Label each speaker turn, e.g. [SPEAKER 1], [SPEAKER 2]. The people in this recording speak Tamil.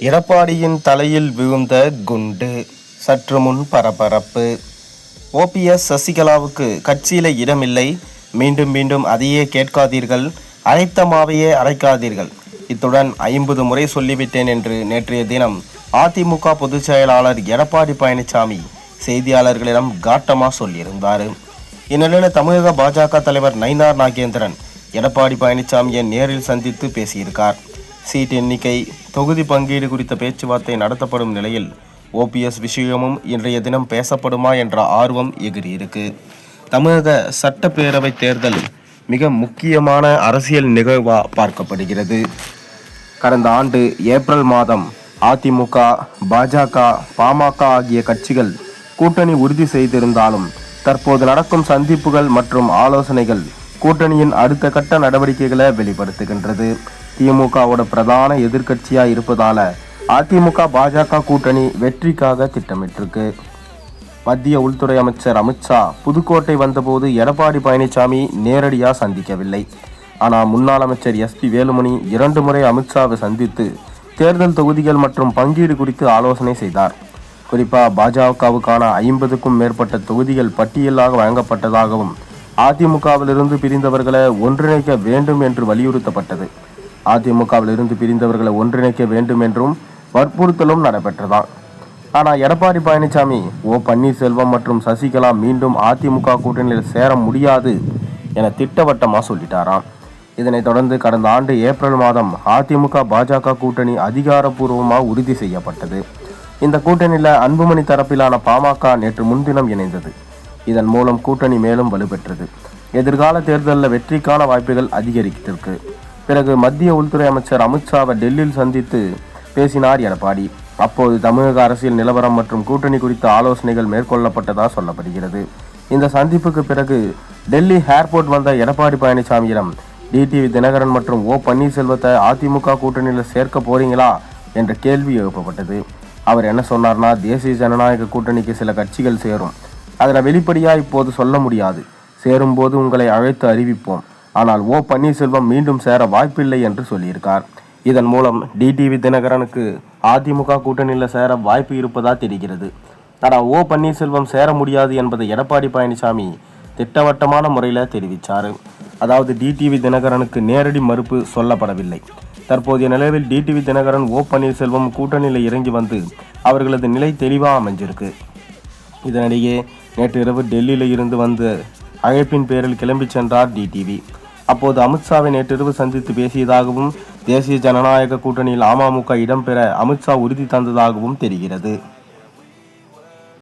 [SPEAKER 1] எடப்பாடியின் தலையில் விழுந்த குண்டு சற்று முன் பரபரப்பு. ஓபிஎஸ் சசிகலாவுக்கு கட்சியில் இடமில்லை. மீண்டும் மீண்டும் அதையே கேட்காதீர்கள். அரைத்த மாவையே அரைக்காதீர்கள் இத்துடன் ஐம்பது முறை சொல்லிவிட்டேன் என்று நேற்றைய தினம் அதிமுக பொதுச் செயலாளர் எடப்பாடி பழனிசாமி செய்தியாளர்களிடம் காட்டமாக சொல்லியிருந்தார். இந்நிலையில் தமிழக பாஜக தலைவர் நயினார் நாகேந்திரன் எடப்பாடி பழனிசாமியை நேரில் சந்தித்து பேசியிருக்கார். சீட் எண்ணிக்கை தொகுதி பங்கீடு குறித்த பேச்சுவார்த்தை நடத்தப்படும் நிலையில் ஓபிஎஸ் விஷயமும் இன்றைய தினம் பேசப்படுமா என்ற ஆர்வம் எகிரியிருக்கு தமிழக சட்டப்பேரவை தேர்தல் மிக முக்கியமான அரசியல் நிகழ்வா பார்க்கப்படுகிறது. கடந்த ஆண்டு ஏப்ரல் மாதம் அதிமுக பாஜக பாமக ஆகிய கட்சிகள் கூட்டணி உறுதி செய்திருந்தாலும் தற்போது நடக்கும் சந்திப்புகள் மற்றும் ஆலோசனைகள் கூட்டணியின் அடுத்த கட்ட நடவடிக்கைகளை வெளிப்படுத்துகின்றது. திமுகவோட பிரதான எதிர்கட்சியாக இருப்பதால அதிமுக பாஜக கூட்டணி வெற்றிக்காக திட்டமிட்டிருக்கு. மத்திய உள்துறை அமைச்சர் அமித்ஷா புதுக்கோட்டை வந்தபோது எடப்பாடி பழனிசாமி நேரடியாக சந்திக்கவில்லை. ஆனால் முன்னாள் அமைச்சர் எஸ் பி வேலுமணி இரண்டு முறை அமித்ஷாவை சந்தித்து தேர்தல் தொகுதிகள் மற்றும் பங்கீடு குறித்து ஆலோசனை செய்தார். குறிப்பாக பாஜகவுக்கான ஐம்பதுக்கும் மேற்பட்ட தொகுதிகள் பட்டியலாக வழங்கப்பட்டதாகவும் அதிமுகவிலிருந்து பிரிந்தவர்களை ஒன்றிணைக்க வேண்டும் என்று வலியுறுத்தப்பட்டது. அதிமுகவிலிருந்து பிரிந்தவர்களை ஒன்றிணைக்க வேண்டும் என்றும் வற்புறுத்தலும் நடைபெற்றதாம் ஆனால் எடப்பாடி பழனிசாமி ஓ பன்னீர்செல்வம் மற்றும் சசிகலா மீண்டும் அதிமுக கூட்டணியில் சேர முடியாது என திட்டவட்டமாக சொல்லிட்டாராம் இதனைத் தொடர்ந்து கடந்த ஆண்டு ஏப்ரல் மாதம் அதிமுக பாஜக கூட்டணி அதிகாரப்பூர்வமாக உறுதி செய்யப்பட்டது. இந்த கூட்டணியில் அன்புமணி தரப்பிலான பாமக நேற்று முன்தினம் இணைந்தது. இதன் மூலம் கூட்டணி மேலும் வலுப்பெற்றது. எதிர்கால தேர்தலில் வெற்றிக்கான வாய்ப்புகள் அதிகரித்திருக்கு. பிறகு மத்திய உள்துறை அமைச்சர் அமித்ஷாவை டெல்லியில் சந்தித்து பேசினார் எடப்பாடி. அப்போது தமிழக அரசியல் நிலவரம் மற்றும் கூட்டணி குறித்த ஆலோசனைகள் மேற்கொள்ளப்பட்டதாக சொல்லப்படுகிறது. இந்த சந்திப்புக்கு பிறகு டெல்லி ஏர்போர்ட் வந்த எடப்பாடி பழனிசாமியிடம் டிடிவி தினகரன் மற்றும் ஓ பன்னீர்செல்வத்தை அதிமுக கூட்டணியில் சேர்க்க போறீங்களா? என்ற கேள்வி எழுப்பப்பட்டது. அவர் என்ன சொன்னார்னா தேசிய ஜனநாயக கூட்டணிக்கு சில கட்சிகள் சேரும். அதில் வெளிப்படையாக இப்போது சொல்ல முடியாது. சேரும்போது உங்களை அழைத்து அறிவிப்போம். ஆனால் ஓ பன்னீர்செல்வம் மீண்டும் சேர வாய்ப்பில்லை என்று சொல்லியிருக்கார். இதன் மூலம் டிடிவி தினகரனுக்கு அதிமுக கூட்டணியில் சேர வாய்ப்பு இருப்பதா தெரிகிறது. ஆனால் ஓ பன்னீர்செல்வம் சேர முடியாது என்பதை எடப்பாடி பழனிசாமி திட்டவட்டமான முறையில் தெரிவித்தார் அதாவது டிடிவி தினகரனுக்கு நேரடி மறுப்பு சொல்லப்படவில்லை. தற்போதைய நிலவில் டிடிவி தினகரன் ஓ பன்னீர்செல்வம் கூட்டணியில் இறங்கி வந்து அவர்களது நிலை தெளிவாக அமைஞ்சிருக்கு. இதனிடையே நேற்று இரவு டெல்லியில் இருந்து வந்து அழைப்பின் பேரில் கிளம்பிச் சென்றார் டிடிவி அப்போது அமித்ஷாவை நேற்றிரவு சந்தித்து பேசியதாகவும் தேசிய ஜனநாயக கூட்டணியில் அமமுக இடம்பெற அமித்ஷா உறுதி தந்ததாகவும் தெரிகிறது.